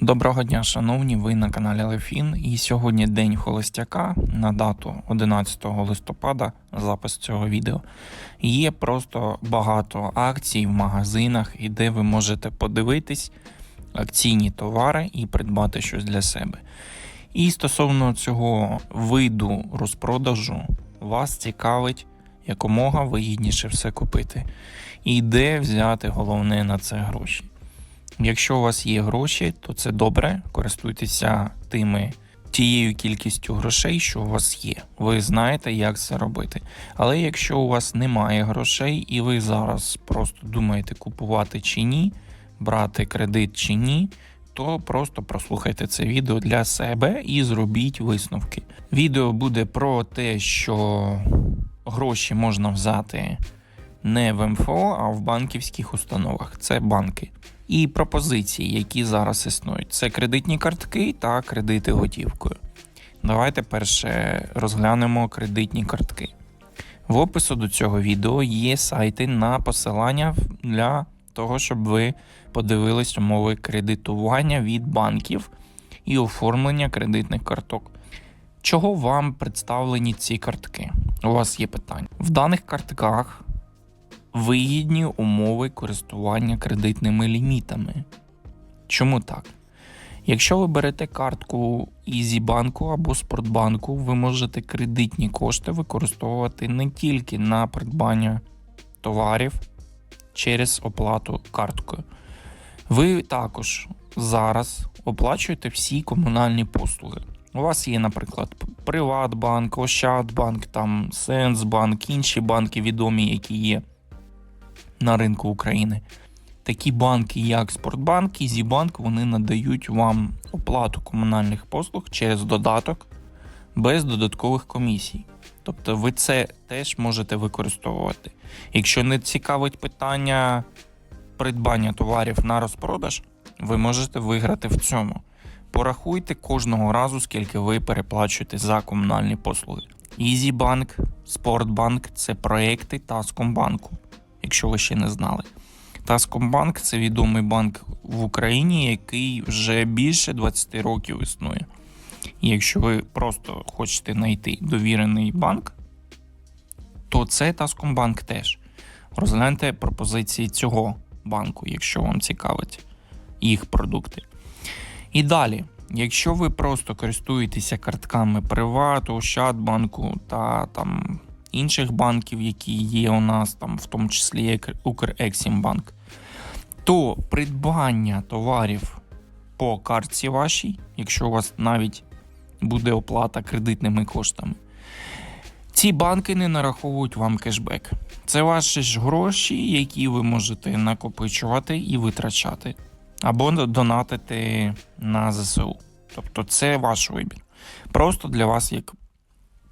Доброго дня, шановні, ви на каналі Лефін. І сьогодні день холостяка на дату 11 листопада, запис цього відео. Є просто багато акцій в магазинах, і де ви можете подивитись акційні товари і придбати щось для себе. І стосовно цього виду розпродажу, вас цікавить якомога вигідніше все купити. І де взяти головне на це гроші. Якщо у вас є гроші, то це добре. Користуйтеся тими тією кількістю грошей, що у вас є. Ви знаєте, як це робити. Але якщо у вас немає грошей, і ви зараз просто думаєте купувати чи ні, брати кредит чи ні, то просто прослухайте це відео для себе і зробіть висновки. Відео буде про те, що гроші можна взяти не в МФО, а в банківських установах. Це банки. І пропозиції, які зараз існують, це кредитні картки та кредити готівкою. Давайте перше розглянемо кредитні картки. В опису до цього відео є сайти на посилання для того, щоб ви подивились умови кредитування від банків і оформлення кредитних карток. Чого вам представлені ці картки? У вас є питання. В даних картках вигідні умови користування кредитними лімітами. Чому так? Якщо ви берете картку Ізібанку або Спортбанку, ви можете кредитні кошти використовувати не тільки на придбання товарів через оплату карткою. Ви також зараз оплачуєте всі комунальні послуги. У вас є, наприклад, Приватбанк, Ощадбанк, там Сенсбанк, інші банки відомі, які є на ринку України. Такі банки, як Спортбанк і Зібанк, вони надають вам оплату комунальних послуг через додаток без додаткових комісій. Тобто ви це теж можете використовувати. Якщо не цікавить питання придбання товарів на розпродаж, ви можете виграти в цьому. Порахуйте кожного разу, скільки ви переплачуєте за комунальні послуги. EasyBank, Спортбанк це проекти Таскомбанку якщо ви ще не знали. Таскомбанк це відомий банк в Україні, який вже більше 20 років існує. І якщо ви просто хочете знайти довірений банк, то це Таскомбанк теж. Розгляньте пропозиції цього банку, якщо вам цікавить їх продукти. І далі, якщо ви просто користуєтеся картками Привату, Ощадбанку та там інших банків, які є у нас, там, в тому числі як Укрексімбанк, то придбання товарів по картці вашій, якщо у вас навіть буде оплата кредитними коштами, ці банки не нараховують вам кешбек. Це ваші ж гроші, які ви можете накопичувати і витрачати, або донатити на ЗСУ. Тобто це ваш вибір. Просто для вас як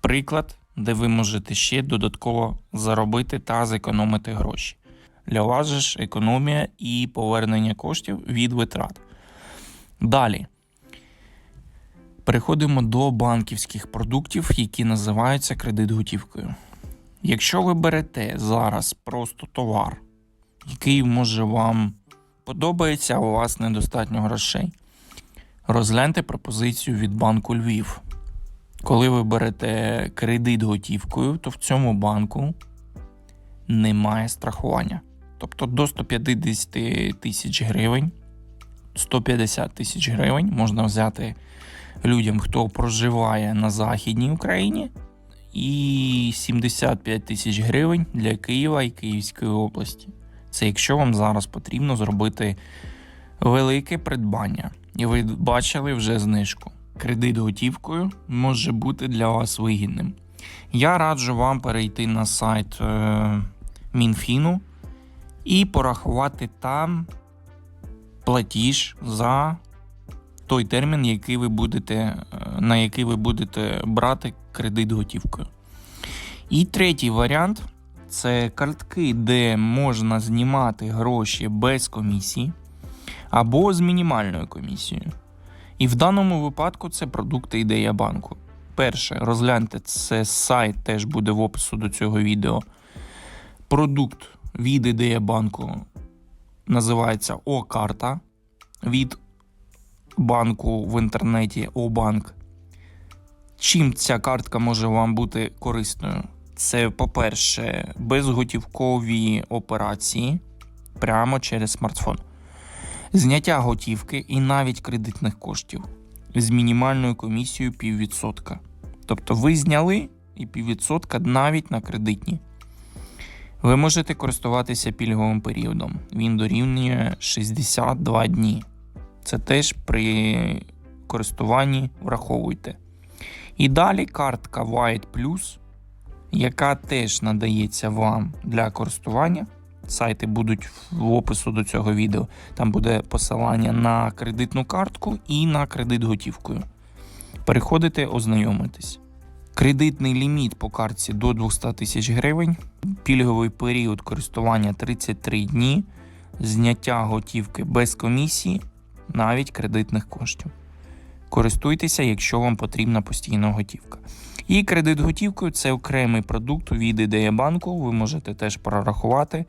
приклад де ви можете ще додатково заробити та зекономити гроші. Для вас же ж економія і повернення коштів від витрат. Далі переходимо до банківських продуктів, які називаються кредит готівкою. Якщо ви берете зараз просто товар, який може вам подобається, а у вас недостатньо грошей, розгляньте пропозицію від банку Львів. Коли ви берете кредит готівкою, то в цьому банку немає страхування. Тобто до 150 тисяч гривень, 150 тисяч гривень можна взяти людям, хто проживає на Західній Україні, і 75 тисяч гривень для Києва і Київської області. Це якщо вам зараз потрібно зробити велике придбання, і ви бачили вже знижку кредит готівкою може бути для вас вигідним. Я раджу вам перейти на сайт е, Мінфіну і порахувати там платіж за той термін, який ви будете, е, на який ви будете брати кредит готівкою. І третій варіант це картки, де можна знімати гроші без комісії або з мінімальною комісією. І в даному випадку це продукти ідея банку. Перше, розгляньте, це сайт теж буде в опису до цього відео. Продукт від ідея банку називається О-карта від банку в інтернеті Обанк. Чим ця картка може вам бути корисною? Це, по-перше, безготівкові операції прямо через смартфон, зняття готівки і навіть кредитних коштів з мінімальною комісією піввідсотка. Тобто ви зняли і піввідсотка навіть на кредитні. Ви можете користуватися пільговим періодом. Він дорівнює 62 дні. Це теж при користуванні враховуйте. І далі картка White Plus, яка теж надається вам для користування. Сайти будуть в опису до цього відео. Там буде посилання на кредитну картку і на кредит готівкою. Переходите, ознайомитесь. Кредитний ліміт по картці до 200 тисяч гривень, пільговий період користування 33 дні, зняття готівки без комісії, навіть кредитних коштів. Користуйтеся, якщо вам потрібна постійна готівка. І кредит готівкою це окремий продукт від ідея банку. Ви можете теж прорахувати